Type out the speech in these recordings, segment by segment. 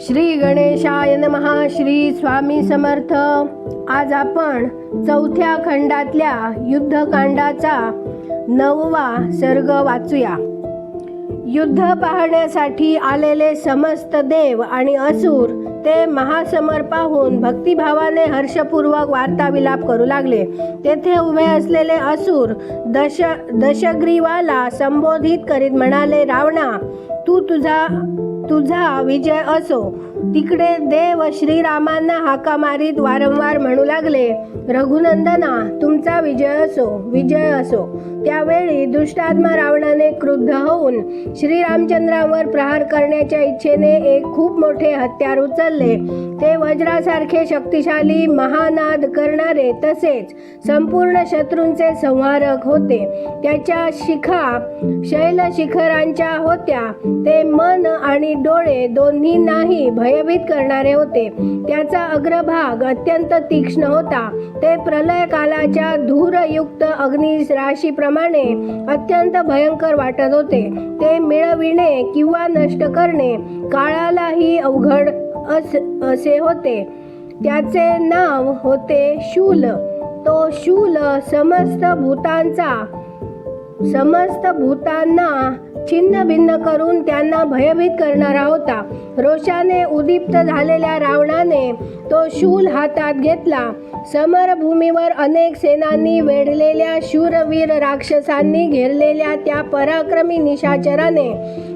श्री गणेशाय नमहा श्री स्वामी समर्थ. आज आपण चौथ्या खंडातल्या युद्धकांडाचा नववा सर्ग वाचूया. युद्ध पाहण्यासाठी आलेले समस्त देव आणि असुर ते महासमर पाहून भक्तिभावाने हर्षपूर्वक वार्ताविलाप करू लागले. तेथे उभे असलेले असुर दश दशग्रीवाला संबोधित करीत म्हणाले रावणा तू तुझा तुझा विजय असो. तिकडे देव श्रीरामांना हाका मारीत वारंवार म्हणू लागले रघुनंदना तुमचा विजय असो विजय असो. त्यावेळी दुष्टात्मा रावणाने क्रुद्ध होऊन श्रीरामचंद्रावर प्रहार करण्याच्या इच्छेने एक खूप मोठे हत्यार उचलले. ते वज्रासारखे शक्तिशाली महानाद करणारे तसेच संपूर्ण शत्रूंचे संहारक होते. त्याच्या शिखा शैल शिखरांच्या होत्या. ते मन आणि डोळे दोन्ही नाही भय भयभीत करणारे होते. त्याचा अग्रभाग अत्यंत तीक्ष्ण होता. ते प्रलय कालाच्या धूरयुक्त अग्नि राशीप्रमाणे अत्यंत भयंकर वाटत होते. ते मिळविणे किंवा नष्ट करणे काळालाही अवघड अस असे होते. त्याचे नाव होते शूल. तो शूल समस्त भूतांचा समस्त भूतांना छिन्न भिन्न करून त्यांना भयभीत करणारा होता. रोषाने उदीप्त झालेल्या रावणाने तो शूल हातात घेतला. समरभूमीवर अनेक सेनांनी वेढलेल्या शूरवीर राक्षसांनी घेरलेल्या त्या पराक्रमी निशाचराने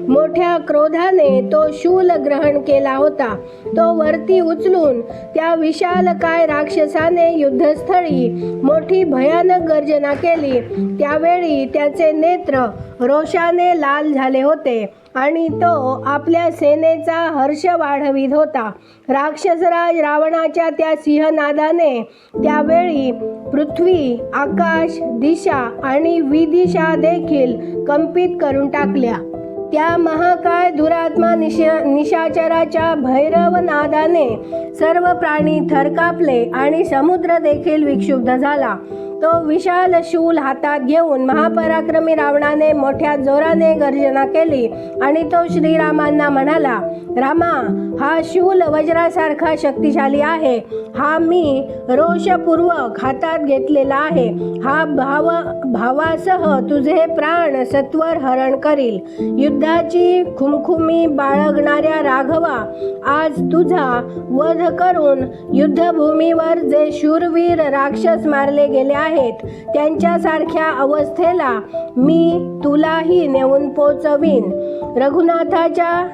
मोठ्या क्रोधाने तो शूल ग्रहण केला होता. तो वरती उचलून त्या विशाल काय राक्षसाने युद्धस्थळी मोठी भयानक गर्जना केली. त्यावेळी त्याचे नेत्र रोषाने लाल झाले होते आणि तो आपल्या सेनेचा हर्ष वाढवित होता. राक्षसराज रावणाच्या त्या सिंहनादाने त्यावेळी पृथ्वी आकाश दिशा आणि विदिशा देखील कंपित करून टाकल्या. त्या महाकाय दुरात्मा निशा निशाचराच्या भैरव नादाने सर्व प्राणी थरकापले आणि समुद्र देखील विक्षुब्ध झाला. तो विशाल शूल हातात घेऊन महापराक्रमी रावणाने मोठ्या जोराने गर्जना केली आणि तो श्रीरामांना म्हणाला रामा हा शूल वज्रासारखा शक्तिशाली आहे. हा मी रोषपूर्वक हातात घेतलेला आहे. हा भाव भावासह तुझे प्राण सत्वर हरण करील. युद्धाची खुमखुमी बाळगणाऱ्या राघवा आज तुझा वध करून युद्धभूमीवर जे शूरवीर राक्षस मारले गेले आहेत. त्यांच्यासारख्या अवस्थेला मी तुलाही नेऊन पोचवीन. रघुनाथाच्या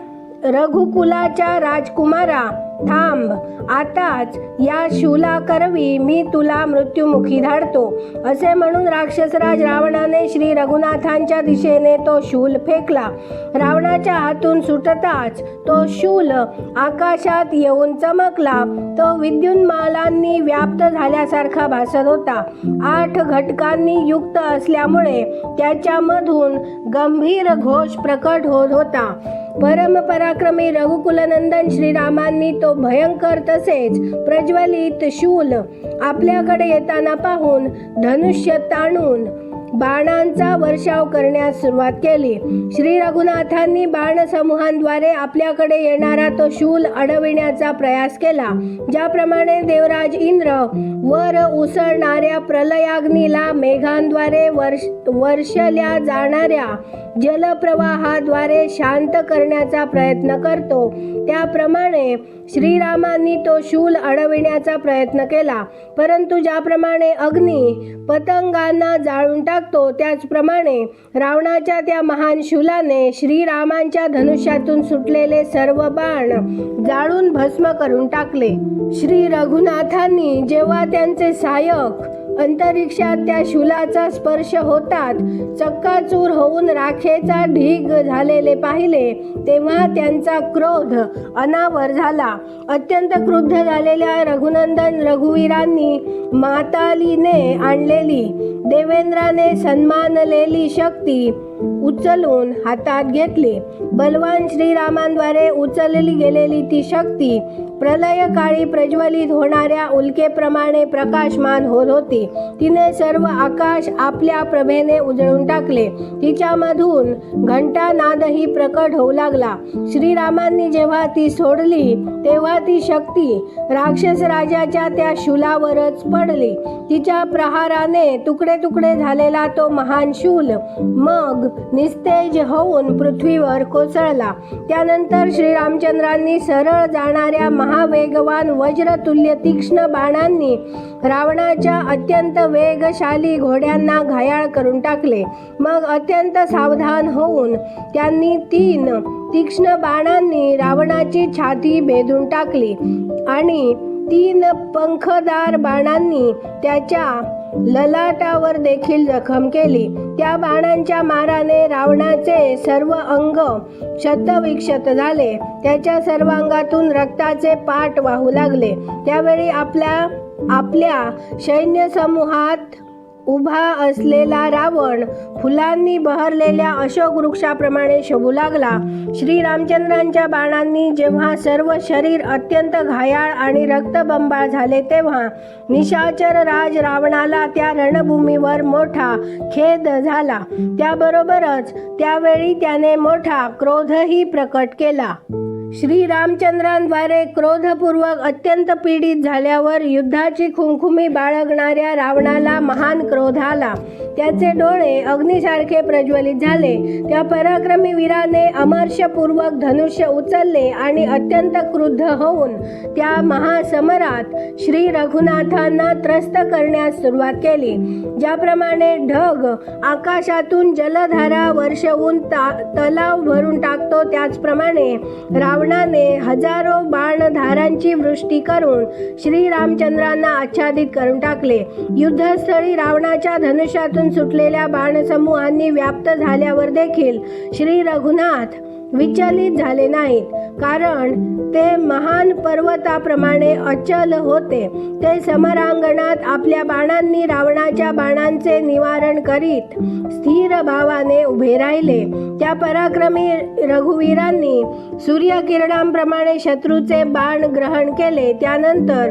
रघुकुलाच्या राजकुमारा थांब. आताच या शूला करवी मी तुला मृत्युमुखी धाडतो. असे म्हणून राक्षसराज रावणाने श्री रघुनाथांच्या दिशेने तो शूल फेकला. रावणाच्या हातून सुटताच तो शूल आकाशात येऊन चमकला. तो विद्युन्मालांनी व्याप्त झाल्यासारखा भासत होता. आठ घटकांनी युक्त असल्यामुळे त्याच्यामधून गंभीर घोष प्रकट होत होता. परम पराक्रमी रघुकुलनंदन श्रीरामांनी तो भयंकर तसेच प्रज्वलित शूल आपल्याकडे येताना पाहून धनुष्य ताणून बाणांचा वर्षाव करण्यास सुरुवात केली. श्री रघुनाथांनी बाणसमूहांद्वारे आपल्याकडे येणारा तो शूल अडविण्याचा प्रयास केला. ज्याप्रमाणे देवराज इंद्र वर उसळणाऱ्या प्रलयाग्नीला मेघांद्वारे वर्ष वर्षल्या जाणाऱ्या जलप्रवाहाद्वारे शांत करण्याचा प्रयत्न करतो. त्याप्रमाणे श्रीरामांनी तो शूल अडविण्याचा प्रयत्न केला. परंतु ज्याप्रमाणे अग्नी पतंगांना जाळून टाकतो त्याचप्रमाणे रावणाच्या त्या महान शूलाने श्रीरामांच्या धनुष्यातून सुटलेले सर्व बाण जाळून भस्म करून टाकले. श्री रघुनाथांनी जेव्हा त्यांचे सहाय्यक अंतरिक्षात त्या शूलाचा स्पर्श होतात. चक्काचूर होऊन राखेचा ढीग झालेले पाहिले तेव्हा त्यांचा क्रोध अनावर झाला. अत्यंत क्रुद्ध झालेल्या रघुनंदन रघुवीरांनी मातालीने आणलेली देवेंद्राने सन्मानलेली शक्ती उचलून हातात घेतले. बलवान श्रीरामांद्वारे उचलली गेलेली ती शक्ती प्रलयकाळी प्रज्वलित होणाऱ्या उल्केप्रमाणे प्रकाशमान होत होती. तिने सर्व आकाश आपल्या प्रभेने उजळून टाकले. तिच्यामधून घंटा नादही प्रकट होऊ लागला. श्रीरामांनी जेव्हा ती सोडली तेव्हा ती शक्ती राक्षस राजाच्या त्या शूलावरच पडली. तिच्या प्रहाराने तुकडे तुकडे झालेला तो महान शूल. मग निस्तेज होऊन पृथ्वीवर कोसळला. त्यानंतर श्रीरामचंद्रांनी सरळ जाणाऱ्या महावेगवान वज्रतुल्य तीक्ष्ण बाणांनी रावणाच्या अत्यंत वेगशाली घोड्यांना घायाळ करून टाकले. मग अत्यंत सावधान होऊन त्यांनी तीन तीक्ष्ण बाणांनी रावणाची छाती भेदून टाकली आणि तीन पंखदार बाणांनी त्याच्या ललाटावर देखील जखम केली. त्या बाणांच्या माराने रावणाचे सर्व अंग क्षतविक्षत झाले. त्याच्या सर्व अंगातून रक्ताचे पाट वाहू लागले. त्यावेळी आपल्या आपल्या सैन्य समूहात उभा असलेला रावण फुलांनी बहरलेल्या अशोक वृक्षाप्रमाणे शोभू लागला. श्रीरामचंद्रांच्या बाणांनी जेव्हा सर्व शरीर अत्यंत घायाळ आणि रक्तबंबाळ झाले तेव्हा निशाचर राज रावणाला त्या रणभूमीवर मोठा खेद झाला. त्याबरोबरच त्यावेळी त्याने मोठा क्रोधही प्रकट केला. श्रीरामचंद्रांद्वारे क्रोधपूर्वक अत्यंत पीडित झाल्यावर युद्धाची खुमखुमी बाळगणाऱ्या रावणाला महान क्रोध आला त्याचे डोळे अग्नीसारखे प्रज्वलित झाले. त्या पराक्रमी वीराने अमर्षपूर्वक धनुष्य उचलले आणि अत्यंत क्रुद्ध होऊन त्या महासमरात श्री रघुनाथांना त्रस्त करण्यास सुरुवात केली. ज्याप्रमाणे ढग आकाशातून जलधारा वर्षवून ता तलाव भरून टाकतो त्याचप्रमाणे रावणाने हजारो बाणधारांची वृष्टी करून श्रीरामचंद्रांना आच्छादित करून टाकले. युद्धस्थळी रावणाच्या धनुष्यातून सुटलेल्या बाणसमूहांनी व्याप्त झाल्यावर देखील श्री रघुनाथ विचलित झाले नाहीत. कारण ते महान पर्वताप्रमाणे अचल होते. ते समरांगणात आपल्या बाणांनी रावणाच्या बाणांचे निवारण करीत स्थिर भावाने उभे राहिले. त्या पराक्रमी रघुवीरांनी सूर्यकिरणांप्रमाणे शत्रूचे बाण ग्रहण केले. त्यानंतर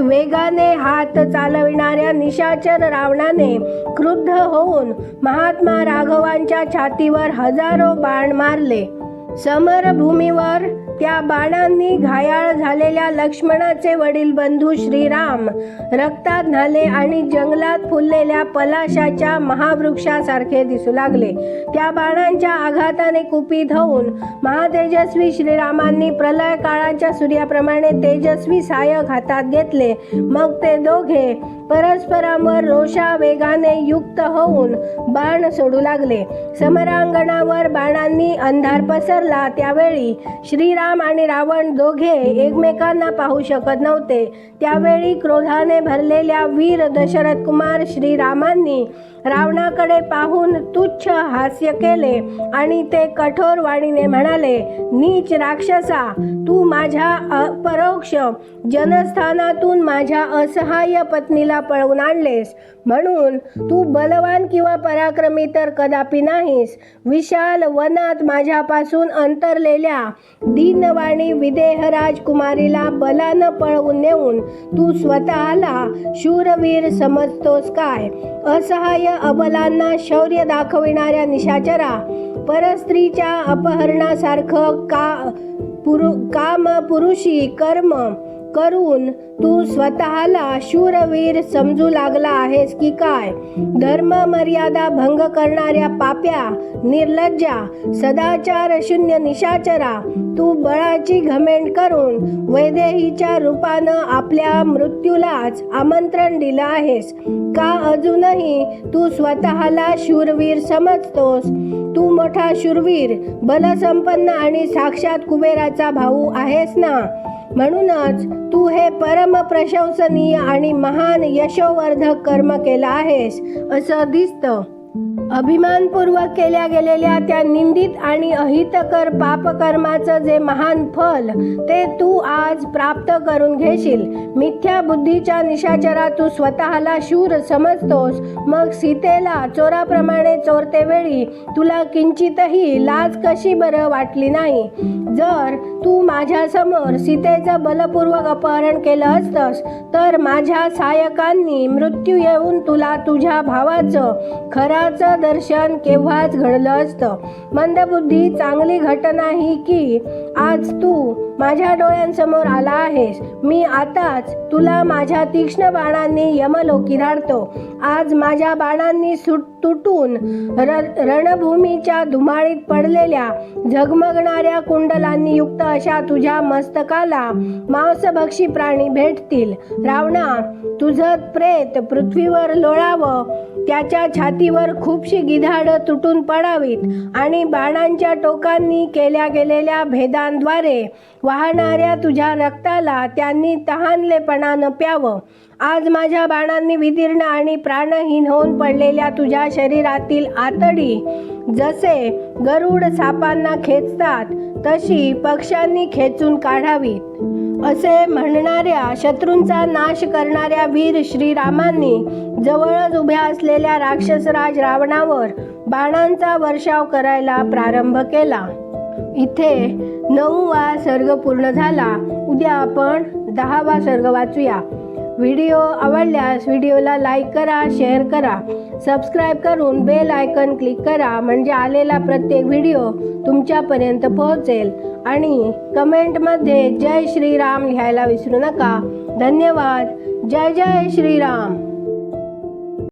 वेगाने हात चालविणाऱ्या निशाचर रावणाने क्रुद्ध होऊन महात्मा राघवांच्या छातीवर हजारो बाण मारले. समरभूमीवर त्या बाणांनी घायाळ झालेल्या लक्ष्मणाचे वडील बंधू श्रीराम. रक्तात झाले आणि जंगलात फुललेल्या पलाशाच्या महावृक्षासारखे दिसू लागले. त्या बाणांच्या आघाताने कुपित होऊन महातेजस्वी श्रीरामांनी प्रलय काळाच्या सूर्याप्रमाणे तेजस्वी सायक हातात घेतले. मग ते दोघे परस्परांवर रोषा वेगाने युक्त होऊन बाण सोडू लागले. समरांगणावर बाणांनी अंधार पसरला. त्यावेळी श्रीराम आणि रावण दोघे एकमेकांना पाहू शकत नव्हते. त्यावेळी क्रोधाने भरलेल्या वीर दशरथ कुमार श्रीरामांनी रावणाकडे पाहून तुच्छ हास्य केले आणि ते कठोर वाणीने म्हणाले नीच राक्षसा तू माझ्या अपरोक्ष जनस्थानातून माझ्या असहाय्य पत्नीला पळवून आणलेस. म्हणून तू बलवान किंवा पराक्रमी तर कदापि नाहीस. विशाल वनात माझ्यापासून अंतरलेल्या दीनवाणी विदेह राजकुमारीला बलानं पळवून नेऊन तू स्वतःला शूरवीर समजतोस काय? असहाय्य अबलांना शौर्य दाखविणाऱ्या निशाचरा परस्त्रीच्या अपहरणासारखं का पुरु काम पुरुषी कर्म करून तू स्वतःला शूरवीर समजू लागला आहेस की काय? धर्म मर्यादा भंग करणाऱ्या पाप्या निर्लज्जा सदाचार शून्य निशाचरा तू बळाची घमेंड करून वैदेहीच्या रूपानं आपल्या मृत्यूलाच आमंत्रण दिलं आहेस. का अजूनही तू स्वतःला शूरवीर समजतोस? तू मोठा शूरवीर बलसंपन्न आणि साक्षात कुबेराचा भाऊ आहेस ना? म्हणूनच तू हे परम प्रशंसनीय आणि महान यशोवर्धक कर्म केलं आहेस असं दिसतं. अभिमानपूर्वक केल्या गेलेल्या त्या निंदित आणि अहितकर पापकर्माचं जे महान फल ते तू आज प्राप्त करून घेशील. मिथ्या बुद्धीच्या निशाचरा तू स्वतःला शूर समजतोस. मग सीतेला चोराप्रमाणे चोरते वेळी तुला किंचितही लाज कशी बरं वाटली नाही? जर तू माझ्यासमोर सीतेचं बलपूर्वक अपहरण केलं असतंस तर माझ्या सायकांनी मृत्यू येऊन तुला तुझ्या भावाचं खराचं दर्शन केव्हाच घडलं असतं? मंदबुद्धी चांगली घटना ही की आज तू माझ्या डोळ्यांसमोर आला आहेस. मी आताच तुला माझ्या तीक्ष्ण बाणांनी यमलोकी धाडतो. आज माझ्या बाणांनी सुट तुटून र रणभूमीच्या धुमाळीत पडलेल्या झगमगणाऱ्या कुंडलांनी युक्त अशा तुझ्या मस्तकाला मांसभक्षी प्राणी भेटतील. रावणा तुझं प्रेत पृथ्वीवर लोळावं. त्याच्या छातीवर खूपशी गिधाडं तुटून पडावीत आणि बाणांच्या टोकांनी केल्या गेलेल्या भेदांद्वारे वाहणाऱ्या तुझ्या रक्ताला त्यांनी तहानलेपणानं प्यावं. आज माझ्या बाणांनी विदीर्ण आणि प्राणहीन होऊन पडलेल्या तुझ्या शरीरातील आतडी जसे गरुड सापांना खेचतात तशी पक्ष्यांनी खेचून काढावीत. असे म्हणणाऱ्या शत्रूंचा नाश करणाऱ्या वीर श्रीरामांनी जवळच उभ्या असलेल्या राक्षसराज रावणावर बाणांचा वर्षाव करायला प्रारंभ केला. इथे नऊवा सर्ग पूर्ण झाला. उद्या आपण दहावा सर्ग वाचूया. व्हिडिओ आवडल्यास व्हिडिओला लाईक करा शेअर करा. सबस्क्राईब करून बेल आयकन क्लिक करा म्हणजे आलेला प्रत्येक व्हिडिओ तुमच्यापर्यंत पोहोचेल. आणि कमेंटमध्ये जय श्रीराम लिहायला विसरू नका. धन्यवाद. जय जय श्रीराम.